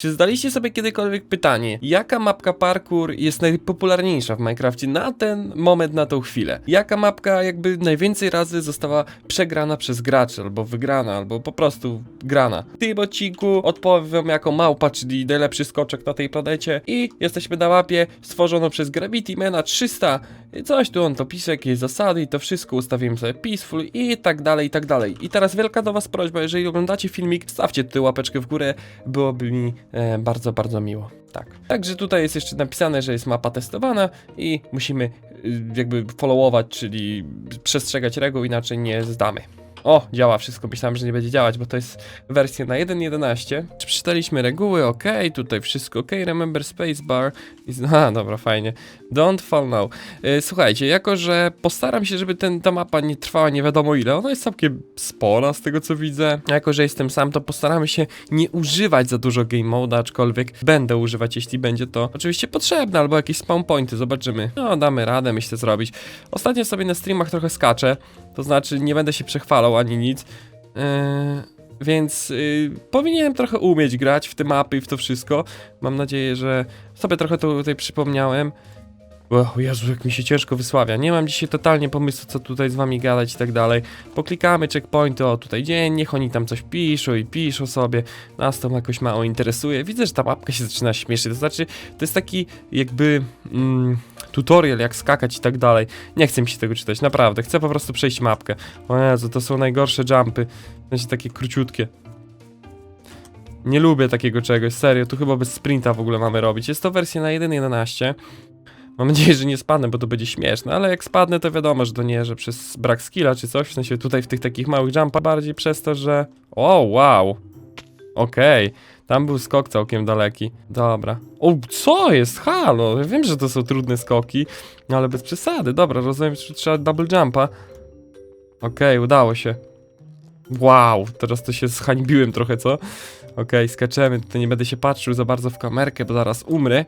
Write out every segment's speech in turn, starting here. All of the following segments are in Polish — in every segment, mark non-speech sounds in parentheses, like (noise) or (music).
Czy zdaliście sobie kiedykolwiek pytanie, jaka mapka parkour jest najpopularniejsza w Minecrafcie na ten moment, na tą chwilę? Jaka mapka jakby najwięcej razy została przegrana przez graczy, albo wygrana, albo po prostu grana? W tym odcinku odpowiem jako małpa, czyli najlepszy skoczek na tej planecie i jesteśmy na mapie stworzoną przez Gravity Mana 300. Coś tu on to pisze, jakieś zasady i to wszystko ustawiłem sobie peaceful i tak dalej, i tak dalej. I teraz wielka do was prośba, jeżeli oglądacie filmik, stawcie tutaj łapeczkę w górę, byłoby mi bardzo, bardzo miło. Tak. Także tutaj jest jeszcze napisane, że jest mapa testowana i musimy y, jakby followować, czyli przestrzegać reguł, inaczej nie zdamy. O, działa wszystko. Myślałem, że nie będzie działać, bo to jest wersja na 1.11. Czy Przeczytaliśmy reguły, ok, tutaj wszystko ok. Remember spacebar. (laughs) A, dobra, fajnie. Don't fall now. E, Słuchajcie, jako że postaram się, żeby ten, ta mapa nie trwała nie wiadomo ile, ona jest całkiem spora z tego co widzę. Jako, że jestem sam, to postaramy się nie używać za dużo game mode, aczkolwiek będę używać, jeśli będzie to oczywiście potrzebne, albo jakieś spawn pointy, zobaczymy. No, damy radę, myślę, zrobić. Ostatnio sobie na streamach trochę skaczę, to znaczy nie będę się przechwalał ani nic. Eee, więc y, powinienem trochę umieć grać w te mapy i w to wszystko. Mam nadzieję, że sobie trochę to tutaj przypomniałem. O Jezu, jak mi się ciężko wysławia. Nie mam dzisiaj totalnie pomysłu, co tutaj z wami gadać i tak dalej. Poklikamy checkpointy, o tutaj dzień, niech oni tam coś piszą i piszą sobie. Nas to jakoś mało interesuje. Widzę, że ta mapka się zaczyna śmieszyć. To znaczy, to jest taki jakby mm, tutorial, jak skakać i tak dalej. Nie chcę mi się tego czytać, naprawdę. Chcę po prostu przejść mapkę. O Jezu, to są najgorsze jumpy. W sensie takie króciutkie. Nie lubię takiego czegoś, serio. Tu chyba bez sprinta w ogóle mamy robić. Jest to wersja na 1.11. Mam nadzieję, że nie spadnę, bo to będzie śmieszne, ale jak spadnę, to wiadomo, że to nie, że przez brak skilla czy coś, w sensie tutaj w tych takich małych jumpach, bardziej przez to, że... O, wow! Okej, tam był skok całkiem daleki. Dobra. O, co jest? Halo! Ja wiem, że to są trudne skoki, ale bez przesady. Dobra, rozumiem, że trzeba double jumpa. Okej, udało się. Wow, teraz to się zhańbiłem trochę, co? Okej, skaczemy, tutaj nie będę się patrzył za bardzo w kamerkę, bo zaraz umrę.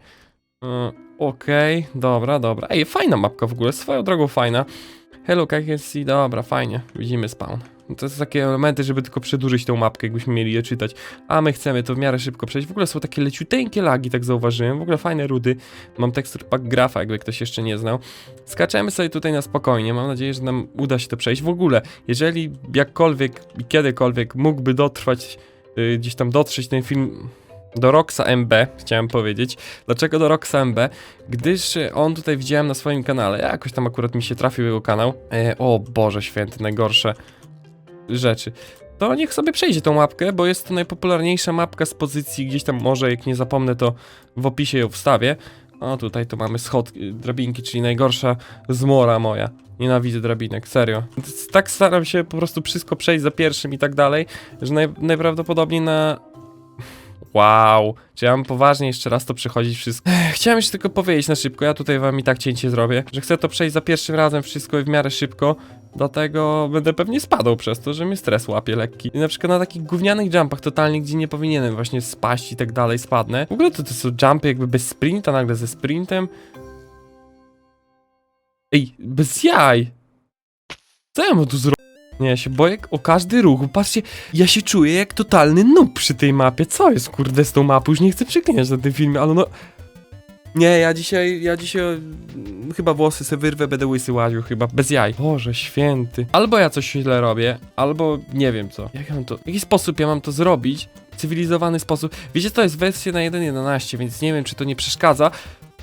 E, Okej, dobra, dobra. Ej, fajna mapka w ogóle, swoją drogą fajna. Hello, see, dobra, fajnie, widzimy spawn. To są takie elementy, żeby tylko przedłużyć tą mapkę, jakbyśmy mieli je czytać. A my chcemy to w miarę szybko przejść. W ogóle są takie leciuteńkie lagi, tak zauważyłem. W ogóle fajne rudy. Mam tekstur pack grafa, jakby ktoś jeszcze nie znał. Skaczemy sobie tutaj na spokojnie. Mam nadzieję, że nam uda się to przejść. W ogóle, jeżeli jakkolwiek i kiedykolwiek mógłby dotrwać, yy, gdzieś tam dotrzeć ten film do Roxa MB, chciałem powiedzieć. Dlaczego do Roxa MB? Gdyż e, on tutaj widziałem na swoim kanale. Jakoś tam akurat mi się trafił jego kanał. E, o Boże święty, najgorsze rzeczy. To niech sobie przejdzie tą mapkę, bo jest to najpopularniejsza mapka z pozycji gdzieś tam może, jak nie zapomnę, to w opisie ją wstawię. O, tutaj to mamy schodki, drabinki, czyli najgorsza zmora moja. Nienawidzę drabinek, serio. Tak staram się po prostu wszystko przejść za pierwszym i tak dalej, że naj, najprawdopodobniej na Wow, czy ja mam poważnie jeszcze raz to przechodzić wszystko? Ech, chciałem jeszcze tylko powiedzieć na szybko, ja tutaj wam i tak cięcie zrobię, że chcę to przejść za pierwszym razem wszystko i w miarę szybko, dlatego będę pewnie spadał przez to, że mnie stres łapie lekki. I na przykład na takich gównianych jumpach totalnie, gdzie nie powinienem właśnie spaść i tak dalej, spadnę. W ogóle to, to są jumpy jakby bez sprinta, nagle ze sprintem. Ej, bez jaj! Co ja mam tu zrobić? Nie, ja się boję o każdy ruch. Patrzcie, ja się czuję jak totalny noob przy tej mapie. Co jest kurde z tą mapą? Już nie chcę przeklinać na tym filmie, ale no... Nie, ja dzisiaj, ja dzisiaj mm, chyba włosy sobie wyrwę, będę łysy łaził chyba, bez jaj. Boże święty. Albo ja coś źle robię, albo nie wiem co. Jak ja mam to, w jaki sposób ja mam to zrobić? Cywilizowany sposób. Wiecie, to jest wersja na 1.11, więc nie wiem, czy to nie przeszkadza,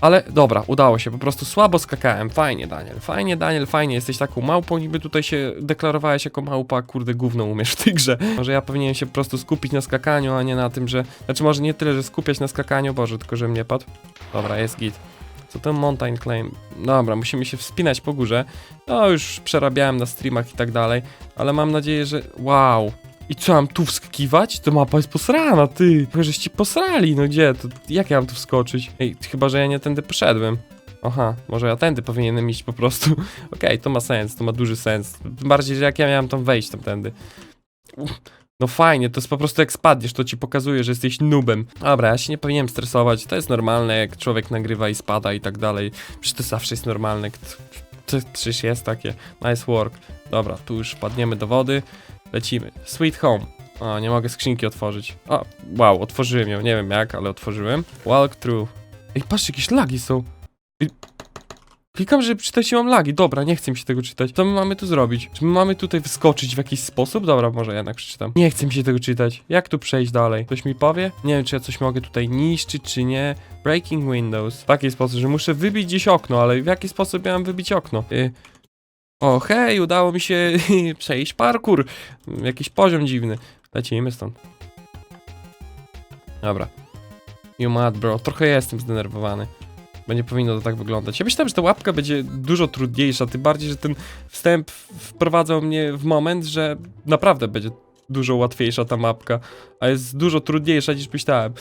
ale dobra, udało się, po prostu słabo skakałem. Fajnie, Daniel, fajnie, Daniel, fajnie, jesteś taką małpą, niby tutaj się deklarowałeś jako małpa, kurde, gówno umiesz w tej grze. Może ja powinienem się po prostu skupić na skakaniu, a nie na tym, że... Znaczy może nie tyle, że skupiać na skakaniu, Boże, tylko że mnie padł. Dobra, jest git. Co to mountain claim? Dobra, musimy się wspinać po górze. No, już przerabiałem na streamach i tak dalej, ale mam nadzieję, że... Wow, i co, mam tu wskakiwać? To mapa jest posrana, ty. Chyba żeście posrali, no gdzie? To jak ja mam tu wskoczyć? Ej, chyba, że ja nie tędy poszedłem. Aha, może ja tędy powinienem iść po prostu. (laughs) Okej, to ma sens, to ma duży sens. Tym bardziej, że jak ja miałem tam wejść tamtędy. No fajnie, to jest po prostu jak spadniesz, to ci pokazuje, że jesteś nubem. Dobra, ja się nie powinienem stresować, to jest normalne, jak człowiek nagrywa i spada i tak dalej. Przecież to zawsze jest normalne. Przecież jest takie. Nice work. Dobra, tu już padniemy do wody. Lecimy. Sweet Home. O, nie mogę skrzynki otworzyć. O, wow, otworzyłem ją. Nie wiem jak, ale otworzyłem. Walk through. Ej, patrzcie, jakieś lagi są. Klikam, żeby czytać mam lagi. Dobra, nie chcę mi się tego czytać. Co my mamy tu zrobić? Czy my mamy tutaj wyskoczyć w jakiś sposób? Dobra, może jednak przeczytam. Nie chcę mi się tego czytać. Jak tu przejść dalej? Ktoś mi powie? Nie wiem, czy ja coś mogę tutaj niszczyć, czy nie. Breaking windows. W taki sposób, że muszę wybić gdzieś okno, ale w jaki sposób miałem wybić okno? Y o, hej, udało mi się (laughs) przejść parkour. Jakiś poziom dziwny. Lecimy stąd. Dobra. You mad, bro. Trochę jestem zdenerwowany. Bo nie powinno to tak wyglądać. Ja myślałem, że ta łapka będzie dużo trudniejsza, tym bardziej, że ten wstęp wprowadzał mnie w moment, że naprawdę będzie dużo łatwiejsza ta mapka, a jest dużo trudniejsza niż myślałem.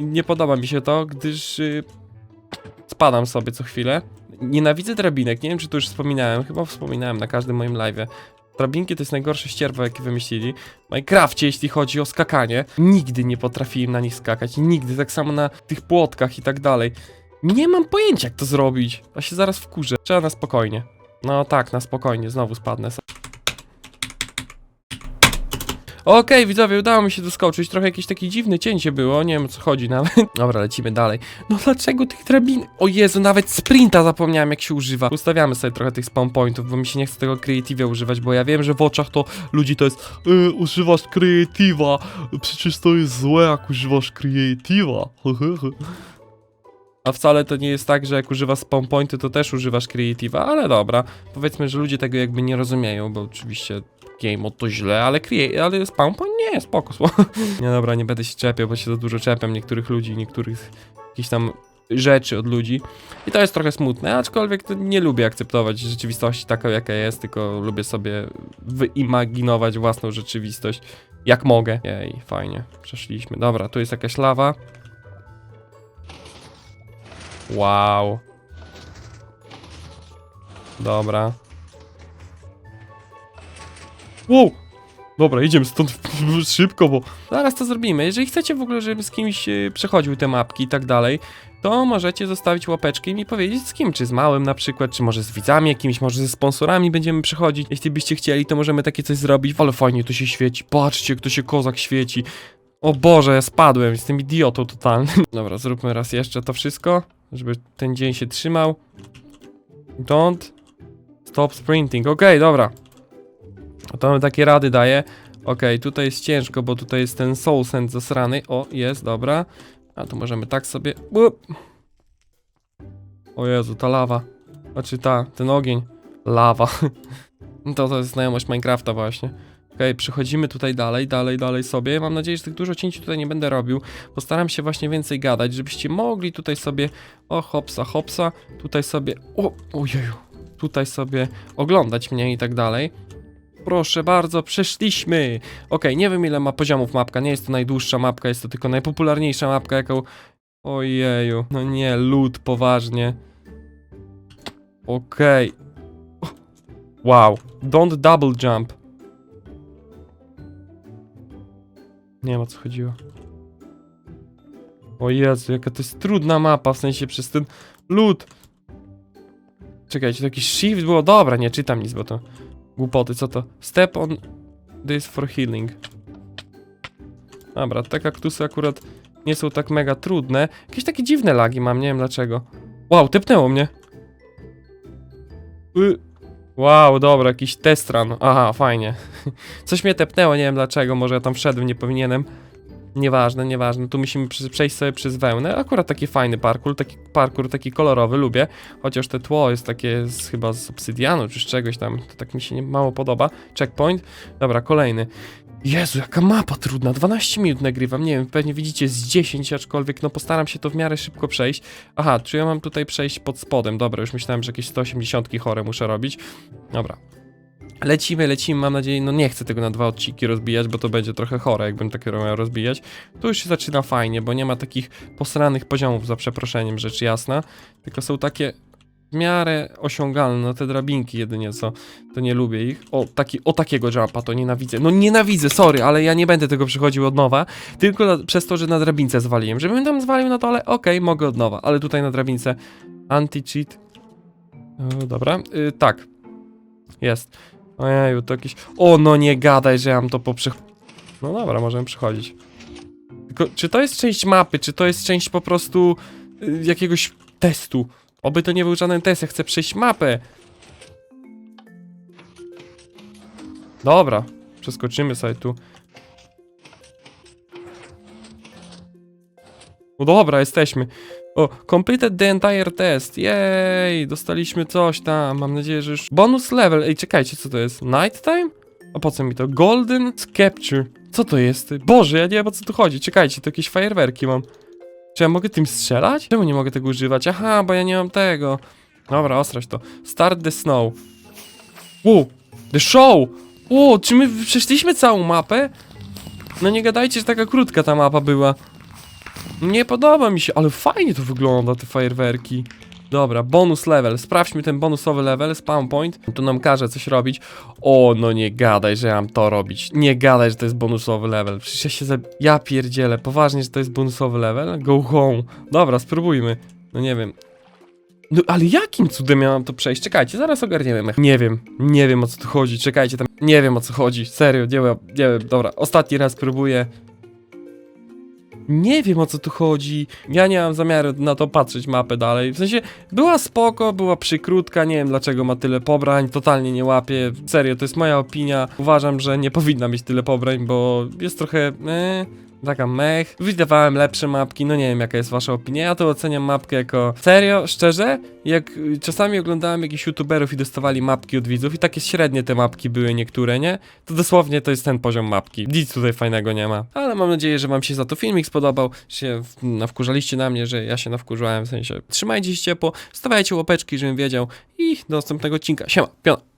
Nie podoba mi się to, gdyż y, spadam sobie co chwilę. Nienawidzę drabinek, nie wiem czy to już wspominałem, chyba wspominałem na każdym moim live'ie. Drabinki to jest najgorsze ścierwo, jakie wymyślili. W jeśli chodzi o skakanie, nigdy nie potrafiłem na nich skakać. Nigdy, tak samo na tych płotkach i tak dalej. Nie mam pojęcia, jak to zrobić. A się zaraz wkurzę. Trzeba na spokojnie. No tak, na spokojnie, znowu spadnę. Okej, widzowie, udało mi się doskoczyć. Trochę jakieś takie dziwne cięcie było, nie wiem o co chodzi nawet. (laughs) Dobra, lecimy dalej. No dlaczego tych drabin? O Jezu, nawet sprinta zapomniałem jak się używa. Ustawiamy sobie trochę tych spawn pointów, bo mi się nie chce tego creative'a używać, bo ja wiem, że w oczach to ludzi to jest e, używasz creative'a, przecież to jest złe jak używasz creative'a. A wcale to nie jest tak, że jak używasz spawn pointy, to też używasz creative'a, ale dobra. Powiedzmy, że ludzie tego jakby nie rozumieją, bo oczywiście game to źle, ale crea- ale spawn point nie, spoko, spoko. (laughs) Nie dobra, nie będę się czepiał, bo się za dużo czepiam niektórych ludzi, niektórych jakichś tam rzeczy od ludzi. I to jest trochę smutne, aczkolwiek nie lubię akceptować rzeczywistości taką, jaka jest, tylko lubię sobie wyimaginować własną rzeczywistość, jak mogę. Jej, fajnie, przeszliśmy. Dobra, tu jest jakaś lawa. Wow. Dobra. Wow! Dobra, idziemy stąd (laughs) szybko, bo zaraz to zrobimy. Jeżeli chcecie w ogóle, żebym z kimś e, przechodził te mapki i tak dalej, to możecie zostawić łapeczkę i mi powiedzieć z kim, czy z małym na przykład, czy może z widzami jakimiś, może ze sponsorami będziemy przechodzić. Jeśli byście chcieli, to możemy takie coś zrobić. Ale fajnie to się świeci. Patrzcie, jak to się kozak świeci. O Boże, ja spadłem, jestem idiotą totalnym. (laughs) Dobra, zróbmy raz jeszcze to wszystko, żeby ten dzień się trzymał. Don't stop sprinting. Okej, dobra. To takie rady daje. Okej, tutaj jest ciężko, bo tutaj jest ten soul sand zasrany. O, jest, dobra. A tu możemy tak sobie... O Jezu, ta lawa. Znaczy ta, ten ogień. Lawa. (laughs) No to to jest znajomość Minecrafta właśnie. Okej, przechodzimy tutaj dalej, dalej, dalej sobie. Mam nadzieję, że tych dużo cięć tutaj nie będę robił. Postaram się właśnie więcej gadać, żebyście mogli tutaj sobie... O, hopsa, hopsa. Tutaj sobie... O, ojeju. Tutaj sobie oglądać mnie i tak dalej. Proszę bardzo, przeszliśmy. Okej, nie wiem ile ma poziomów mapka, nie jest to najdłuższa mapka, jest to tylko najpopularniejsza mapka, jaką... Ojeju, no nie, lód, poważnie. Okej. Wow, don't double jump. Nie wiem o co chodziło. O Jezu, jaka to jest trudna mapa, w sensie przez ten lód. Czekajcie, to jakiś shift było? Dobra, nie czytam nic, bo to głupoty, co to? Step on this for healing. Dobra, te kaktusy akurat nie są tak mega trudne. Jakieś takie dziwne lagi mam, nie wiem dlaczego. Wow, tepnęło mnie. Y Wow, dobra, jakiś test run. Aha, fajnie. (laughs) Coś mnie tepnęło, nie wiem dlaczego, może ja tam wszedłem, nie powinienem. Nieważne, nieważne. Tu musimy przejść sobie przez wełnę. Akurat taki fajny parkour, taki parkour taki kolorowy, lubię. Chociaż te tło jest takie z, chyba z obsydianu czy z czegoś tam. To tak mi się nie, mało podoba. Checkpoint. Dobra, kolejny. Jezu, jaka mapa trudna. 12 minut nagrywam. Nie wiem, pewnie widzicie z 10, aczkolwiek no postaram się to w miarę szybko przejść. Aha, czy ja mam tutaj przejść pod spodem? Dobra, już myślałem, że jakieś 180 chore muszę robić. Dobra. Lecimy, lecimy, mam nadzieję, no nie chcę tego na dwa odcinki rozbijać, bo to będzie trochę chore, jakbym takie miał rozbijać. Tu już się zaczyna fajnie, bo nie ma takich posranych poziomów, za przeproszeniem, rzecz jasna, tylko są takie w miarę osiągalne, no te drabinki jedynie co, to nie lubię ich. O, taki, o takiego jumpa to nienawidzę. No nienawidzę, sorry, ale ja nie będę tego przechodził od nowa, tylko na, przez to, że na drabince zwaliłem. Żebym tam zwalił na dole, okej, mogę od nowa, ale tutaj na drabince anti-cheat. Dobra, y, tak. Jest. Ojeju, to jakieś... O, no nie gadaj, że ja mam to poprze... No dobra, możemy przychodzić. Tylko, czy to jest część mapy, czy to jest część po prostu y, jakiegoś testu? Oby to nie był żaden test, ja chcę przejść mapę. Dobra, przeskoczymy sobie tu. No dobra, jesteśmy. O, completed the entire test. Jej, dostaliśmy coś tam. Mam nadzieję, że już. Bonus level. Ej, czekajcie, co to jest? Nighttime? A po co mi to? Golden Capture. Co to jest? Boże, ja nie wiem o co tu chodzi. Czekajcie, to jakieś fajerwerki mam. Czy ja mogę tym strzelać? Czemu nie mogę tego używać? Aha, bo ja nie mam tego. Dobra, ostrać to. Start the snow. Wu, the show! O, czy my przeszliśmy całą mapę? No nie gadajcie, że taka krótka ta mapa była. Nie podoba mi się, ale fajnie to wygląda, te fajerwerki. Dobra, bonus level. Sprawdźmy ten bonusowy level, spawn point. Tu nam każe coś robić. O, no nie gadaj, że ja mam to robić. Nie gadaj, że to jest bonusowy level. Przecież ja się za... Ja pierdzielę. Poważnie, że to jest bonusowy level? Go home. Dobra, spróbujmy. No nie wiem. No ale jakim cudem miałam to przejść? Czekajcie, zaraz ogarniemy. Nie wiem, nie wiem o co tu chodzi. Czekajcie tam. Nie wiem o co chodzi. Serio, nie wiem, nie wiem. Dobra, ostatni raz próbuję. Nie wiem o co tu chodzi. Ja nie mam zamiaru na to patrzeć mapę dalej. W sensie była spoko, była przykrótka, nie wiem dlaczego ma tyle pobrań, totalnie nie łapię. Serio, to jest moja opinia. Uważam, że nie powinna mieć tyle pobrań, bo jest trochę. E, Taka mech. Wydawałem lepsze mapki, no nie wiem jaka jest wasza opinia. Ja to oceniam mapkę jako. Serio, szczerze, jak y, czasami oglądałem jakichś youtuberów i dostawali mapki od widzów i takie średnie te mapki były niektóre, nie? To dosłownie to jest ten poziom mapki. Nic tutaj fajnego nie ma. Ale mam nadzieję, że wam się za to filmik spodobał, się nawkurzaliście na mnie, że ja się nawkurzałem, w sensie trzymajcie się ciepło, stawiajcie łapeczki, żebym wiedział i do następnego odcinka. Siema, piona.